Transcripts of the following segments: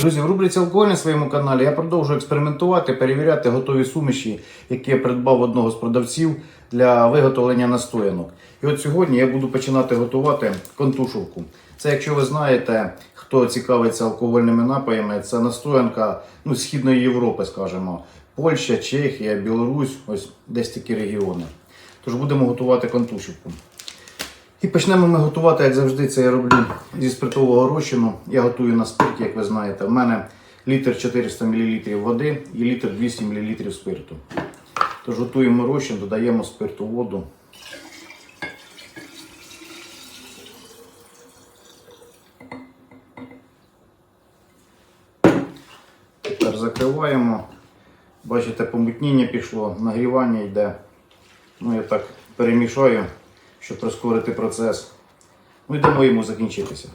Друзі, в рубриці алкоголь на своєму каналі я продовжую експериментувати, перевіряти готові суміші, які я придбав одного з продавців для виготовлення настоянок. І от сьогодні я буду починати готувати контушівку. Це, якщо ви знаєте, хто цікавиться алкогольними напоями, це настоянка ну, Східної Європи, скажімо. Польща, Чехія, Білорусь, ось десь такі регіони. Тож будемо готувати контушівку. І почнемо ми готувати, як завжди, це я роблю зі спиртового розчину. Я готую на спирті, як ви знаєте. У мене літр 400 мл води і літр 200 мл спирту. Тож готуємо розчин, додаємо спирту воду. Тепер закриваємо. Бачите, помутніння пішло, нагрівання йде. Ну, я так перемішаю, щоб прискорити процес. Ну і дамо йому закінчитися.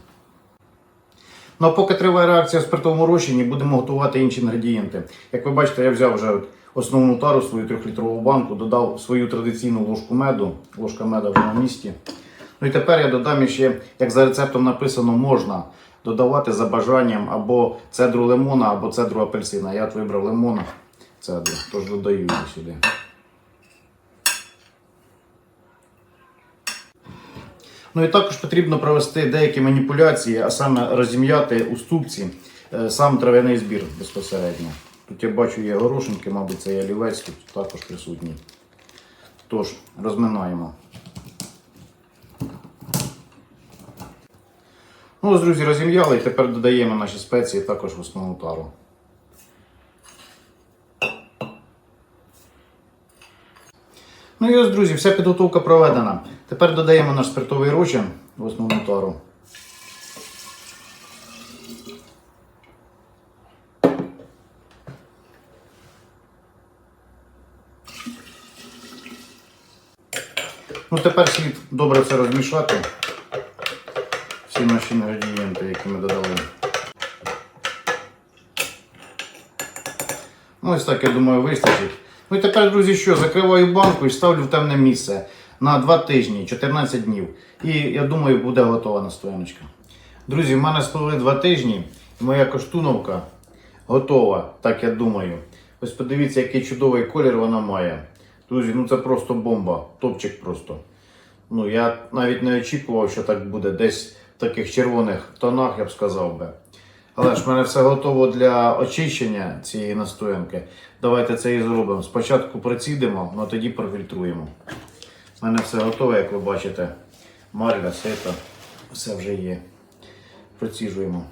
Ну а поки триває реакція в спиртовому розчині, будемо готувати інші інгредієнти. Як ви бачите, я взяв вже основну тару, свою трьохлітрову банку, додав свою традиційну ложку меду. Ложка меда вже на місці. Ну і тепер я додам ще, як за рецептом написано, можна додавати за бажанням або цедру лимона, або цедру апельсина. Я от вибрав лимона цедру, тож додаю її сюди. Ну і також потрібно провести деякі маніпуляції, а саме розім'яти у ступці е, сам трав'яний збір безпосередньо. Тут я бачу є горошинки, мабуть, це є олівець, тут також присутній. Тож, розминаємо. Ну, друзі, розім'яли і тепер додаємо наші спеції також в основну тару. Ну і ось, друзі, вся підготовка проведена. Тепер додаємо наш спиртовий розчин в основну тару. Ну, тепер слід добре все розмішати. Всі наші інгредієнти, які ми додали. Ну, ось так, я думаю, вистачить. Ну і тепер, друзі, що, закриваю банку і ставлю в темне місце на 2 тижні, 14 днів. І я думаю, буде готова настояночка. Друзі, в мене спливли 2 тижні, і моя коштуновка готова, так я думаю. Ось подивіться, який чудовий колір вона має. Друзі, ну це просто бомба, топчик просто. Ну, я навіть не очікував, що так буде. Десь в таких червоних тонах, я б сказав би. Але ж в мене все готово для очищення цієї настоянки. Давайте це і зробимо. Спочатку процідимо, а тоді профільтруємо. У мене все готове, як ви бачите. Марля, сито, все вже є. Проціжуємо.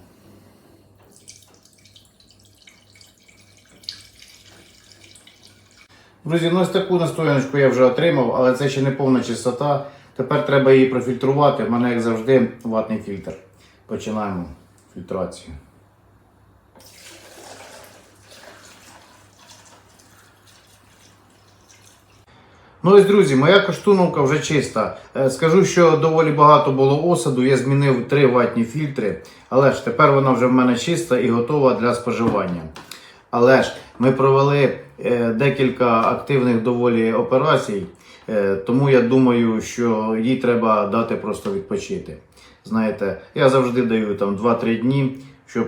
Друзі, ну ось таку настояночку я вже отримав, але це ще не повна чистота. Тепер треба її профільтрувати. У мене, як завжди, ватний фільтр. Починаємо фільтрацію. Ну ось, друзі, моя коштуновка вже чиста. Е, Скажу, що доволі багато було осаду. Я змінив три ватні фільтри, але ж тепер вона вже в мене чиста і готова для споживання. Але ж ми провели е, декілька активних доволі операцій, е, тому я думаю, що їй треба дати просто відпочити. Знаєте, я завжди даю там 2-3 дні, щоб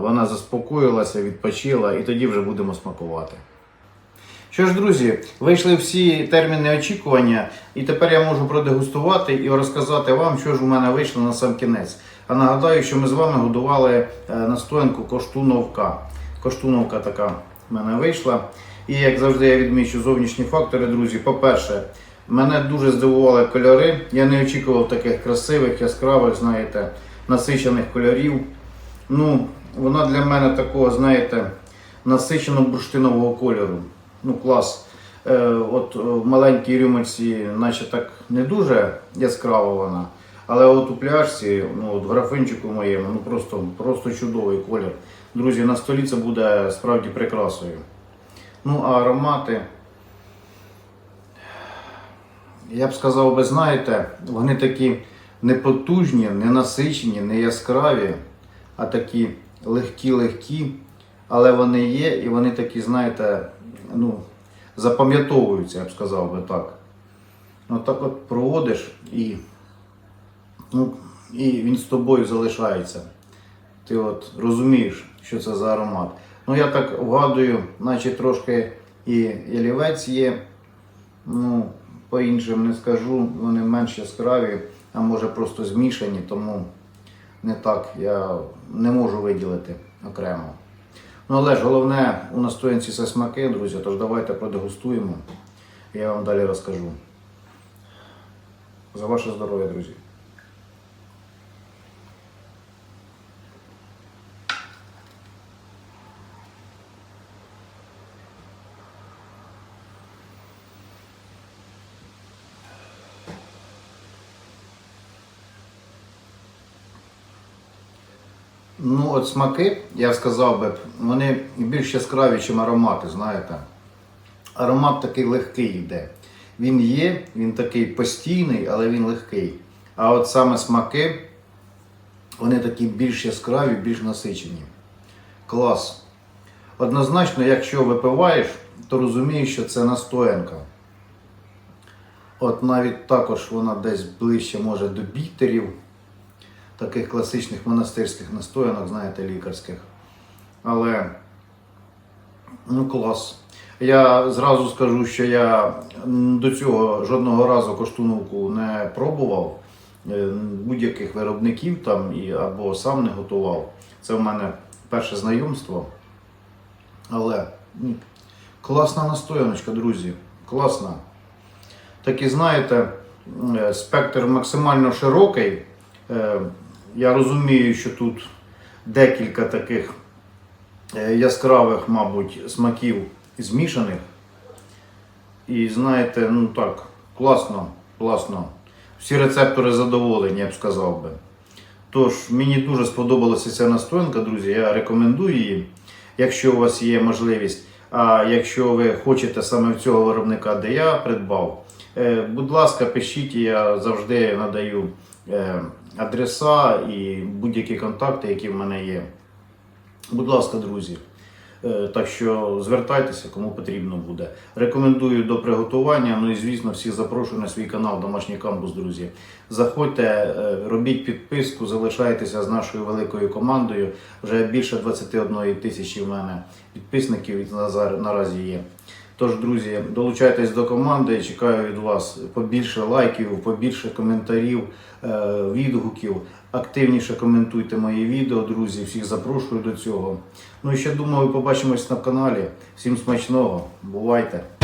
вона заспокоїлася, відпочила, і тоді вже будемо смакувати. Що ж, друзі, вийшли всі терміни очікування, і тепер я можу продегустувати і розказати вам, що ж у мене вийшло на сам кінець. А нагадаю, що ми з вами годували е, настоянку коштуновка. Коштуновка така в мене вийшла. І як завжди, я відмічу зовнішні фактори, друзі. По-перше, мене дуже здивували кольори. Я не очікував таких красивих, яскравих, знаєте, насичених кольорів. Ну, вона для мене такого, знаєте, насичено бурштинового кольору. Ну, клас. Е, от е, в маленькій рюмочці, наче так не дуже яскрава вона. Але от у пляшці, ну от графинчику моєму, ну просто, просто чудовий колір. Друзі, на столі це буде справді прикрасою. Ну, а аромати. я б сказав, ви знаєте, вони такі не потужні, не насичені, не яскраві, а такі легкі-легкі, але вони є, і вони такі, знаєте, ну, запам'ятовуються, я б сказав би так. Ну так от проводиш і, ну, і він з тобою залишається. Ти от розумієш, що це за аромат. Ну я так вгадую, наче трошки і ялівець є. Ну, по іншим не скажу, вони менш яскраві, а може просто змішані, тому не так я не можу виділити окремо. Ну але ж головне у настоянці це смаки, друзі, тож давайте продегустуємо. Я вам далі розкажу. За ваше здоров'я, друзі. Ну, от смаки, я сказав би, вони більш яскраві, ніж аромати, знаєте. Аромат такий легкий йде. Він є, він такий постійний, але він легкий. А от саме смаки, вони такі більш яскраві, більш насичені. Клас. Однозначно, якщо випиваєш, то розумієш, що це настоянка. От навіть також вона десь ближче може до бітерів, таких класичних монастирських настоянок, знаєте, лікарських. Але ну клас. Я зразу скажу, що я до цього жодного разу коштуновку не пробував е, будь-яких виробників там і, або сам не готував. Це в мене перше знайомство. Але класна настояночка, друзі. Класна. Так і знаєте, е, спектр максимально широкий. Я розумію, що тут декілька таких е, яскравих, мабуть, смаків змішаних. І знаєте, ну так, класно, класно. Всі рецептори задоволені, я б сказав би. Тож, мені дуже сподобалася ця настоянка, друзі. Я рекомендую її, якщо у вас є можливість. А якщо ви хочете саме в цього виробника, де я придбав, е, будь ласка, пишіть, я завжди надаю адреса і будь-які контакти, які в мене є. Будь ласка, друзі. Е, Так що звертайтеся, кому потрібно буде. Рекомендую до приготування. Ну і звісно, всіх запрошую на свій канал Домашній камбус, друзі. Заходьте, е, робіть підписку, залишайтеся з нашою великою командою. Вже більше 21 тисячі в мене підписників наразі є. Тож, друзі, долучайтесь до команди. Чекаю від вас побільше лайків, побільше коментарів, е, відгуків. Активніше коментуйте мої відео, друзі. Всіх запрошую до цього. Ну і ще думаю, побачимось на каналі. Всім смачного. Бувайте!